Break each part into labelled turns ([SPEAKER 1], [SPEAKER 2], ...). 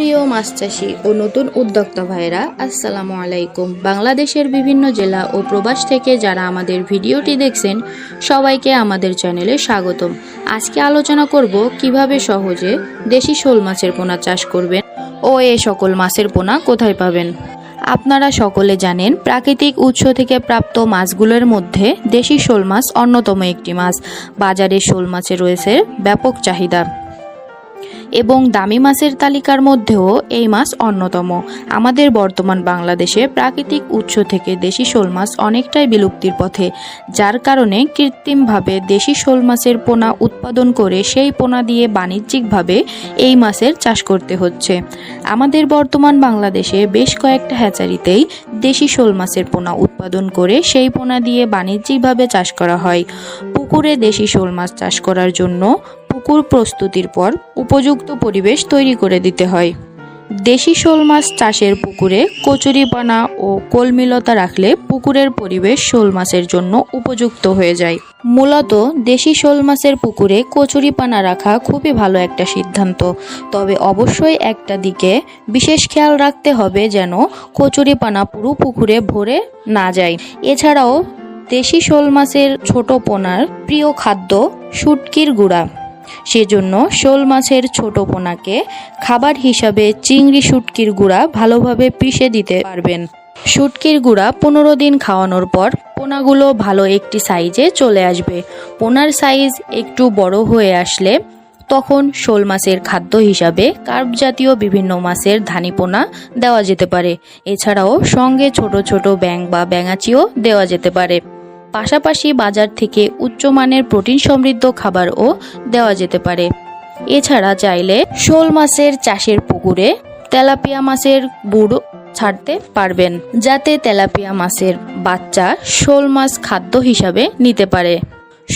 [SPEAKER 1] প্রিয় মাছ চাষি ও নতুন উদ্যোক্তা ভাইরা আসসালামু আলাইকুম। বাংলাদেশের বিভিন্ন জেলা ও প্রবাস থেকে যারা আমাদের ভিডিওটি দেখছেন, সবাইকে আমাদের চ্যানেলে স্বাগতম। আজকে আলোচনা করব কীভাবে সহজে দেশি শোল মাছের পোনা চাষ করবেন ও এ সকল মাছের পোনা কোথায় পাবেন। আপনারা সকলে জানেন, প্রাকৃতিক উৎস থেকে প্রাপ্ত মাছগুলোর মধ্যে দেশি শোল মাছ অন্যতম একটি মাছ। বাজারে শোল মাছের রয়েছে ব্যাপক চাহিদা। এবং দামি মাছের তালিকার মধ্যেও এই মাছ অন্যতম। আমাদের বর্তমান বাংলাদেশে প্রাকৃতিক উৎস থেকে দেশি শোল মাছ অনেকটাই বিলুপ্তির পথে, যার কারণে কৃত্রিমভাবে দেশি শোল মাছের পোনা উৎপাদন করে সেই পোনা দিয়ে বাণিজ্যিকভাবে এই মাছের চাষ করতে হচ্ছে। আমাদের বর্তমান বাংলাদেশে বেশ কয়েকটা হ্যাচারিতেই দেশি শোল মাছের পোনা উৎপাদন করে সেই পোনা দিয়ে বাণিজ্যিকভাবে চাষ করা হয়। পুকুরে দেশি শোল মাছ চাষ করার জন্য পুকুর প্রস্তুতির পর উপযুক্ত পরিবেশ তৈরি করে দিতে হয়। দেশি শোল মাছ চাষের পুকুরে কচুরিপানা ও কলমিলতা রাখলে পুকুরের পরিবেশ শোল মাছের জন্য উপযুক্ত হয়ে যায়। মূলত দেশি শোল মাছের পুকুরে কচুরিপানা রাখা খুবই ভালো একটা সিদ্ধান্ত। তবে অবশ্যই একটা দিকে বিশেষ খেয়াল রাখতে হবে যেন কচুরিপানা পুরো পুকুরে ভরে না যায়। এছাড়াও দেশি শোল মাছের ছোট পোনার প্রিয় খাদ্য শুটকির গুঁড়া। সেজন্য শোল মাছের ছোট পোনাকে খাবার হিসাবে চিংড়ি শুটকির গুঁড়া ভালোভাবে পিষে দিতে পারবেন। শুটকির গুঁড়া পনেরো দিন খাওয়ানোর পর পোনাগুলো ভালো একটি সাইজে চলে আসবে। পোনার সাইজ একটু বড় হয়ে আসলে তখন শোল মাছের খাদ্য হিসাবে কার্প জাতীয় বিভিন্ন মাছের ধানি পোনা দেওয়া যেতে পারে। এছাড়াও সঙ্গে ছোট ছোট ব্যাং বা ব্যাঙাচিও দেওয়া যেতে পারে। পাশাপাশি বাজার থেকে উচ্চমানের প্রোটিন সমৃদ্ধ খাবারও দেওয়া যেতে পারে। এছাড়া চাইলে শোল মাছের চাষের পুকুরে তেলাপিয়া মাছের বুড়ো ছাড়তে পারবেন, যাতে তেলাপিয়া মাছের বাচ্চা শোল মাছ খাদ্য হিসাবে নিতে পারে।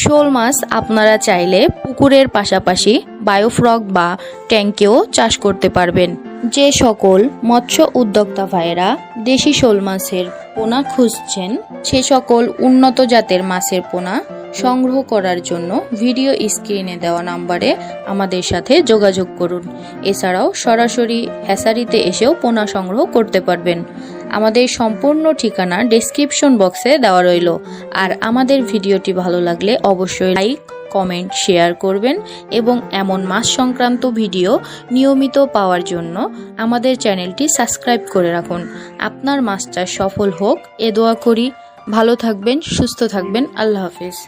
[SPEAKER 1] শোল মাছ আপনারা চাইলে পুকুরের পাশাপাশি বায়োফ্রক বা ট্যাঙ্কেও চাষ করতে পারবেন। যে সকল মৎস্য উদ্যোক্তা ভাইয়েরা দেশি শোল মাছের পোনা খুঁজছেন, সে সকল উন্নত জাতের মাছের পোনা সংগ্রহ করার জন্য ভিডিও স্ক্রিনে দেওয়া নাম্বারে আমাদের সাথে যোগাযোগ করুন। এছাড়াও সরাসরি হ্যাসারিতে এসেও পোনা সংগ্রহ করতে পারবেন। আমাদের সম্পূর্ণ ঠিকানা ডেসক্রিপশন বক্সে দেওয়া রইল। আর আমাদের ভিডিওটি ভালো লাগলে অবশ্যই লাইক কমেন্ট, শেয়ার করবেন এবং এমন মাস সংক্রান্ত ভিডিও নিয়মিত পাওয়ার জন্য আমাদের চ্যানেলটি সাবস্ক্রাইব করে রাখুন। আপনার চাষ সফল হোক, এ দোয়া করি। ভালো থাকবেন, সুস্থ থাকবেন। আল্লাহ হাফিজ।